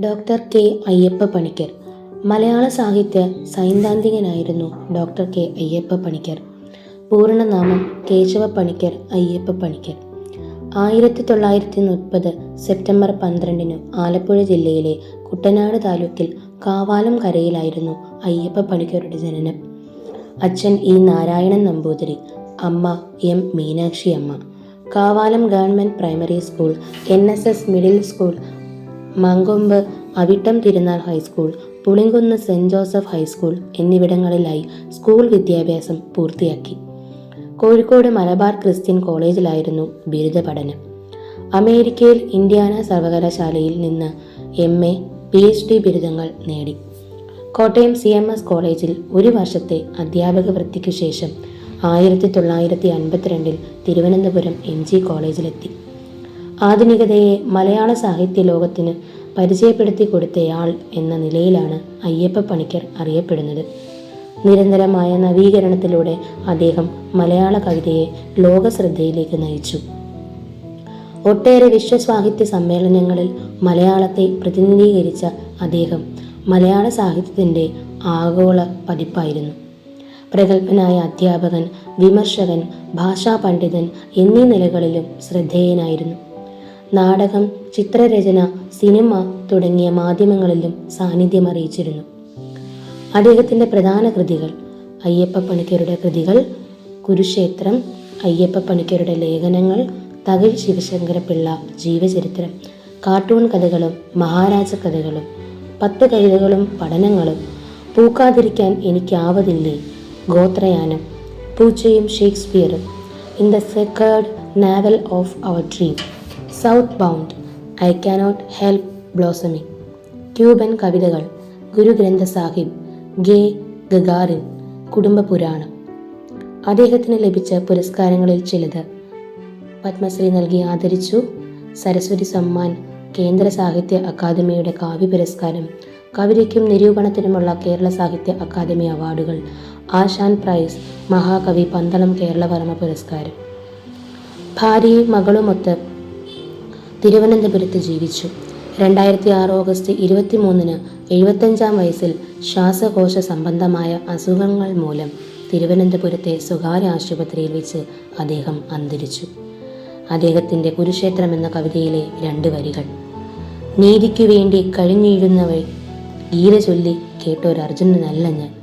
Doctor K Ayyappa Panicker. മലയാള സാഹിത്യ സൈദ്ധാന്തികനായിരുന്നു ഡോക്ടർ കെ അയ്യപ്പ പണിക്കർ. പൂർണനാമം കേശവ പണിക്കർ അയ്യപ്പ പണിക്കർ. ആയിരത്തി തൊള്ളായിരത്തി മുപ്പത് സെപ്റ്റംബർ പന്ത്രണ്ടിന് ആലപ്പുഴ ജില്ലയിലെ കുട്ടനാട് താലൂക്കിൽ കാവാലം കരയിലായിരുന്നു അയ്യപ്പ പണിക്കരുടെ ജനനം. അച്ഛൻ ഇ നാരായണൻ നമ്പൂതിരി അമ്മ എം മീനാക്ഷി അമ്മ. Kavalam government primary school N S S middle school Mankombu Avittam Thirunal high school Pulincunnu saint Joseph high school എന്നിവിടങ്ങളിലായി school വിദ്യാഭ്യാസം പൂർത്തിയാക്കി. കോഴിക്കോട് മലബാർ ക്രിസ്ത്യൻ കോളേജിലായിരുന്നു ബിരുദ പഠനം. അമേരിക്കയിൽ ഇന്ത്യാന സർവകലാശാലയിൽ നിന്ന് M. A P. H. D ബിരുദങ്ങൾ നേടി. കോട്ടയം സി. എം. എസ് കോളേജിൽ ഒരു വർഷത്തെ അധ്യാപക വൃത്തിക്കു ശേഷം ആയിരത്തി തൊള്ളായിരത്തി അൻപത്തിരണ്ടിൽ തിരുവനന്തപുരം എം. ജി. കോളേജിലെത്തി. ആധുനികതയെ മലയാള സാഹിത്യ ലോകത്തിന് പരിചയപ്പെടുത്തി കൊടുത്തയാൾ എന്ന നിലയിലാണ് അയ്യപ്പ പണിക്കർ അറിയപ്പെടുന്നത്. നിരന്തരമായ നവീകരണത്തിലൂടെ അദ്ദേഹം മലയാള കവിതയെ ലോകശ്രദ്ധയിലേക്ക് നയിച്ചു. ഒട്ടേറെ വിശ്വസാഹിത്യ സമ്മേളനങ്ങളിൽ മലയാളത്തെ പ്രതിനിധീകരിച്ച അദ്ദേഹം മലയാള സാഹിത്യത്തിന്റെ ആഗോള പതിപ്പായിരുന്നു. പ്രഗത്ഭനായ അധ്യാപകൻ വിമർശകൻ ഭാഷാ പണ്ഡിതൻ എന്നീ നിലകളിലും ശ്രദ്ധേയനായിരുന്നു. നാടകം ചിത്രരചന സിനിമ തുടങ്ങിയ മാധ്യമങ്ങളിലും സാന്നിധ്യം അറിയിച്ചിരുന്നു അദ്ദേഹത്തിന്റെ പ്രധാന കൃതികൾ അയ്യപ്പ പണിക്കരുടെ കൃതികൾ കുരുക്ഷേത്രം അയ്യപ്പ പണിക്കരുടെ ലേഖനങ്ങൾ തകഴി ശിവശങ്കരപിള്ള ജീവചരിത്രം കാർട്ടൂൺ കഥകളും മഹാരാജ കഥകളും പത്ത് കവിതകളും പഠനങ്ങളും പൂക്കാതിരിക്കാൻ എനിക്കാവതില്ലേ? ഗോത്രയാനം പൂച്ചയും ഷേക്സ്പിയറും in the സെക്കേർഡ് naval of our dream south bound I cannot help blossoming Cuban കവിതകൾ ഗുരുഗ്രന്ഥ സാഹിബ് ഗേ. ഗഗാറിൻ കുടുംബ പുരാണം. അദ്ദേഹത്തിന് ലഭിച്ച പുരസ്കാരങ്ങളിൽ ചിലത് പത്മശ്രീ നൽകി ആദരിച്ചു. സരസ്വതി സമ്മാൻ കേന്ദ്ര സാഹിത്യ അക്കാദമിയുടെ കാവ്യ പുരസ്കാരം കവിതയ്ക്കും നിരൂപണത്തിനുമുള്ള കേരള സാഹിത്യ അക്കാദമി അവാർഡുകൾ ആശാൻ പ്രൈസ് മഹാകവി പന്തളം കേരളവർമ്മ പുരസ്കാരം. ഭാര്യയും മകളുമൊത്ത് തിരുവനന്തപുരത്ത് ജീവിച്ചു. രണ്ടായിരത്തി ആറ് ഓഗസ്റ്റ് ഇരുപത്തിമൂന്നിന് എഴുപത്തഞ്ചാം വയസ്സിൽ ശ്വാസകോശ സംബന്ധമായ അസുഖങ്ങൾ മൂലം തിരുവനന്തപുരത്തെ സ്വകാര്യ ആശുപത്രിയിൽ വെച്ച് അദ്ദേഹം അന്തരിച്ചു. അദ്ദേഹത്തിന്റെ കുരുക്ഷേത്രം എന്ന കവിതയിലെ രണ്ട് വരികൾ. നീതിക്കു വേണ്ടി കഴിഞ്ഞിടുന്നവർ ഗീത ചൊല്ലി കേട്ടൊരർജുനനല്ല ഞാൻ.